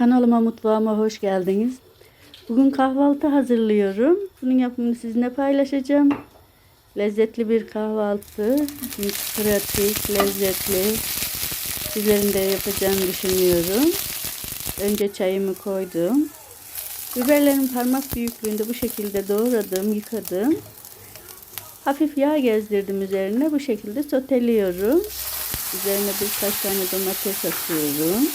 Kanalıma mutfağıma hoş geldiniz. Bugün kahvaltı hazırlıyorum. Bunun yapımını sizinle paylaşacağım. Lezzetli bir kahvaltı. Pratik, lezzetli. Sizlerin de yapacağını düşünüyorum. Önce çayımı koydum. Biberlerin parmak büyüklüğünde bu şekilde doğradım, yıkadım. Hafif yağ gezdirdim üzerine. Bu şekilde soteliyorum. Üzerine birkaç tane domates atıyorum.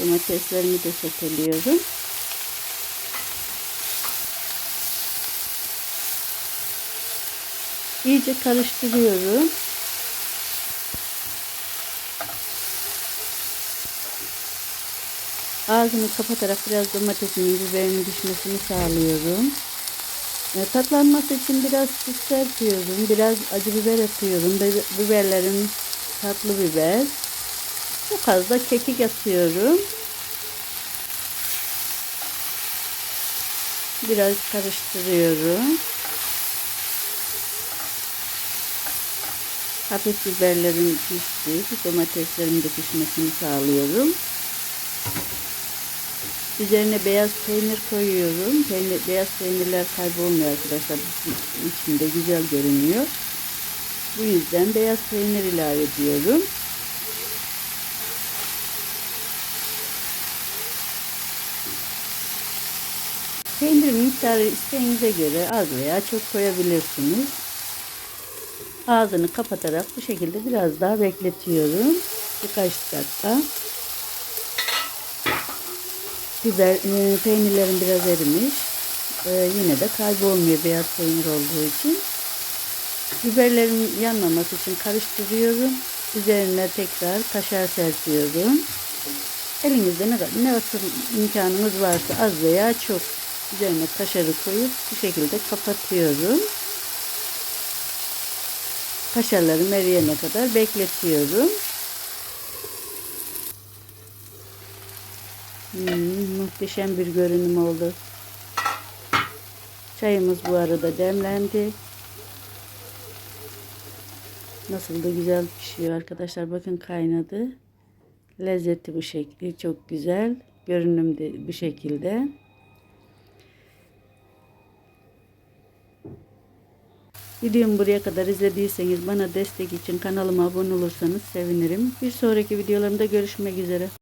Domateslerimi de soteliyorum. İyice karıştırıyorum. Ağzını kapatarak biraz domatesimin biberinin pişmesini sağlıyorum. E, tatlanması için biraz tuz serpiyorum. Biraz acı biber atıyorum. Bi- Biberlerin tatlı biber. Çok az da kekik atıyorum. Biraz karıştırıyorum. Hafif biberlerin pişti. Domateslerimin de pişmesini sağlıyorum. Üzerine beyaz peynir koyuyorum. Peynir, beyaz peynirler kaybolmuyor arkadaşlar. İçinde güzel görünüyor. Bu yüzden beyaz peynir ilave ediyorum. Peynir miktarı isteğinize göre az veya çok koyabilirsiniz. Ağzını kapatarak bu şekilde biraz daha bekletiyorum. Birkaç dakika. Biber, e, peynirlerim biraz erimiş. E, yine de kaybolmuyor beyaz peynir olduğu için. Biberlerin yanmaması için karıştırıyorum. Üzerine tekrar kaşar serpiyorum. Elinizde ne kadar ne imkanınız varsa az veya çok üzerine kaşarı koyup bu şekilde kapatıyorum. Kaşarları eriyene kadar bekletiyorum. Hmm, muhteşem bir görünüm oldu. Çayımız bu arada demlendi. Nasıl da güzel pişiyor arkadaşlar. Bakın kaynadı. Lezzeti bu şekli. Çok güzel. Görünüm de bu şekilde. Videomu buraya kadar izlediyseniz bana destek için kanalıma abone olursanız sevinirim. Bir sonraki videolarımda görüşmek üzere.